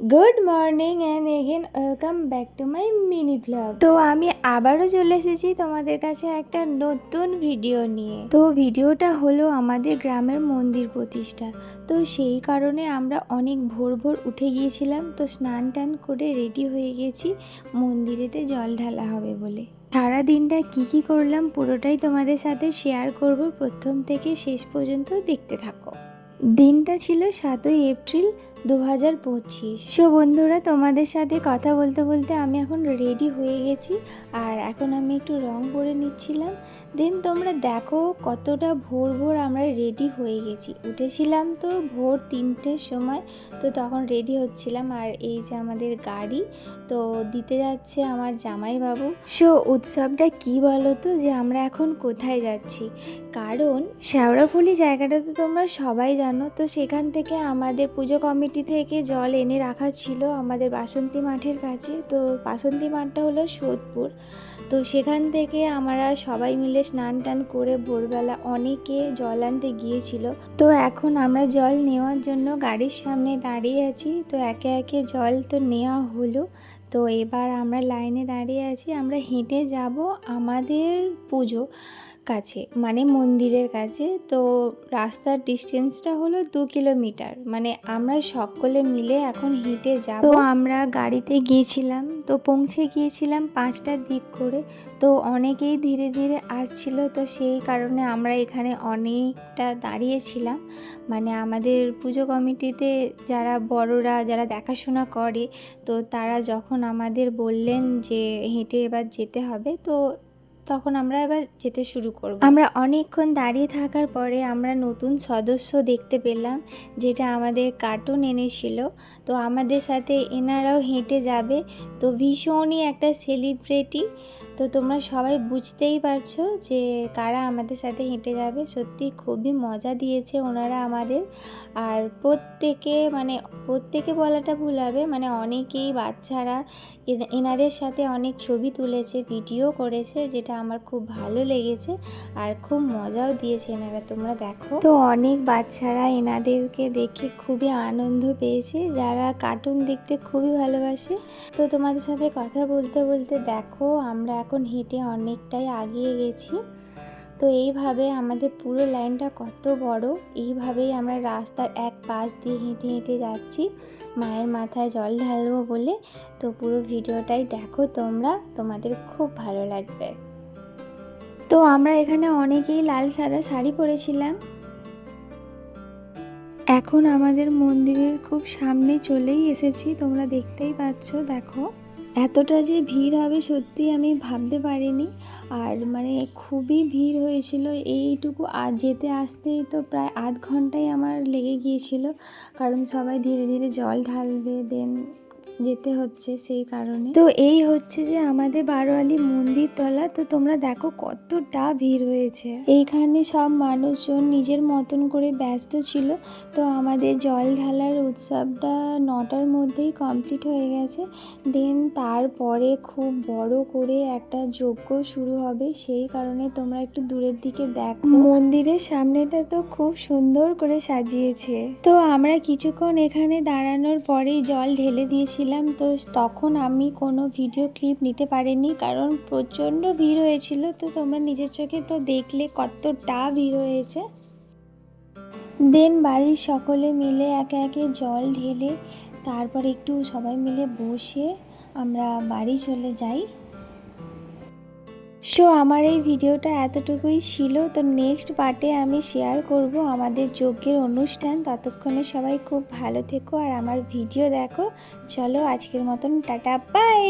Good morning and again welcome back to my mini vlog তো আমি আবারও চলে এসেছি তোমাদের কাছে একটা নতুন ভিডিও নিয়ে। তো ভিডিওটা হলো আমাদের গ্রামের মন্দির প্রতিষ্ঠা। তো সেই কারণে আমরা অনেক ভোর ভোর উঠে গিয়েছিলাম। তো স্নান টান করে রেডি হয়ে গেছি। মন্দিরেতে জল ঢালা হবে বলে। সারা দিনটা কী কী করলাম পুরোটাই তোমাদের সাথে শেয়ার করব। প্রথম থেকে শেষ পর্যন্ত দেখতে থাকো। দিনটা ছিল সাতই এপ্রিল দু হাজার পঁচিশ। সো বন্ধুরা, তোমাদের সাথে কথা বলতে বলতে আমি এখন রেডি হয়ে গেছি। আর এখন আমি একটু রং পরে নিচ্ছিলাম। দেন তোমরা দেখো কতটা ভোর ভোর আমরা রেডি হয়ে গেছি। উঠেছিলাম তো ভোর তিনটের সময়, তো তখন রেডি হচ্ছিলাম। আর এই যে আমাদের গাড়ি, তো দিতে যাচ্ছে আমার জামাইবাবু। সো উৎসবটা কি বলো তো যে আমরা এখন কোথায় যাচ্ছি? কারণ শ্যাওড়াফুলি জায়গাটা তো তোমরা সবাই জানো, তো সেখান থেকে আমাদের পুজো কমিটি থেকে জল এনে রাখা ছিল আমাদের বাসন্তী মাঠের কাছে। তো বাসন্তী মাঠটা হলো সোদপুর। তো সেখান থেকে আমরা সবাই মিলে স্নান টান করে ভোরবেলা অনেকে জল আনতে গিয়েছিল। তো এখন আমরা জল নেওয়ার জন্য গাড়ির সামনে দাঁড়িয়ে আছি। তো একে একে জল তো নেওয়া হলো। তো এবার আমরা লাইনে দাঁড়িয়ে আছি। আমরা হেঁটে যাব আমাদের পুজো। কাছে মানে মন্দিরের কাছে। তো রাস্তার ডিস্টেন্সটা হলো দু কিলোমিটার মানে আমরা সকলে মিলে এখন হেঁটে যাব। তো আমরা গাড়িতে গিয়েছিলাম, তো পৌঁছে গিয়েছিলাম পাঁচটার দিক করে। তো অনেকেই ধীরে ধীরে আসছিল, তো সেই কারণে আমরা এখানে অনেকটা দাঁড়িয়েছিলাম। মানে আমাদের পুজো কমিটিতে যারা বড়রা, যারা দেখাশোনা করে, তো তারা যখন আমাদের বললেন যে হেঁটে এবার যেতে হবে, তো তখন আমরা এবার যেতে শুরু করব। আমরা অনেকক্ষণ দাঁড়িয়ে থাকার পরে আমরা নতুন সদস্য দেখতে পেলাম, যেটা আমাদের কার্টুন এনেছিল। তো আমাদের সাথে এনারাও হেঁটে যাবে। তো ভীষণই একটা সেলিব্রিটি তো তোমরা সবাই বুঝতেই পারছ যে কারা আমাদের সাথে হেঁটে যাবে। সত্যি খুবই মজা দিয়েছে ওনারা আমাদের। আর প্রত্যেকে মানে প্রত্যেকে বলাটা ভুল হবে মানে অনেকেই বাচ্চারা এনাদের সাথে অনেক ছবি তুলেছে, ভিডিও করেছে, যেটা আমার খুব ভালো লেগেছে আর খুব মজাও দিয়েছে এনারা, তোমরা দেখো। তো অনেক বাচ্চারা এনাদেরকে দেখে খুবই আনন্দ পেয়েছে, যারা কার্টুন দেখতে খুবই ভালোবাসে। তো তোমাদের সাথে কথা বলতে বলতে দেখো, আমরা এখন হেঁটে অনেকটাই আগিয়ে গেছি। তো এইভাবে আমাদের পুরো লাইনটা কত বড়, এইভাবেই আমরা রাস্তার এক পাশ দিয়ে হেঁটে হেঁটে যাচ্ছি। মায়ের মাথায় জল ঢালবো বলে। তো পুরো ভিডিওটাই দেখো তোমরা, তোমাদের খুব ভালো লাগবে। তো আমরা এখানে অনেকেই লাল সাদা শাড়ি পরেছিলাম। এখন আমাদের মন্দিরের খুব সামনে চলেই এসেছি, তোমরা দেখতেই পাচ্ছ, দেখো। এতটা যে ভিড় হবে সত্যি আমি ভাবতে পারিনি। আর মানে খুবই ভিড় হয়েছিল এইটুকু। যেতে আসতেই তো প্রায় আধ ঘন্টাই আমার লেগে গিয়েছিল। কারণ সবাই ধীরে ধীরে জল ঢালবে দেন যেতে হচ্ছে সেই কারণে। তো এই হচ্ছে যে আমাদের বারোয়ালি মন্দির তলা। তো তোমরা দেখো কতটা ভিড় হয়েছে। এইখানে সব মানুষজন নিজের মতন করে ব্যস্ত ছিল। তো আমাদের জল ঢালার উৎসবটা নটার মধ্যেই কমপ্লিট হয়ে গেছে। দেন তারপরে খুব বড় করে একটা যজ্ঞ শুরু হবে। সেই কারণে তোমরা একটু দূরের দিকে দেখো। মন্দিরের সামনেটা তো খুব সুন্দর করে সাজিয়েছে। তো আমরা কিছুক্ষণ এখানে দাঁড়ানোর পরেই জল ঢেলে দিয়েছিলাম। তো তখন আমি কোনো ভিডিও ক্লিপ নিতে পারিনি, কারণ প্রচণ্ড ভিড় হয়েছিল, তো তোমরা নিজের চোখে তো দেখলে কতটা ভিড় হয়েছে। দেন বাড়ির সকলে মিলে একে একে জল ঢেলে, তারপর একটু সবাই মিলে বসে আমরা বাড়ি চলে যাই। সো আমার এই ভিডিওটা এতটুকুই ছিল। তো নেক্সট পার্টে আমি শেয়ার করব আমাদের যজ্ঞের অনুষ্ঠান। ততক্ষণে সবাই খুব ভালো থেকো আর আমার ভিডিও দেখো। চলো আজকের মতন, টাটা বাই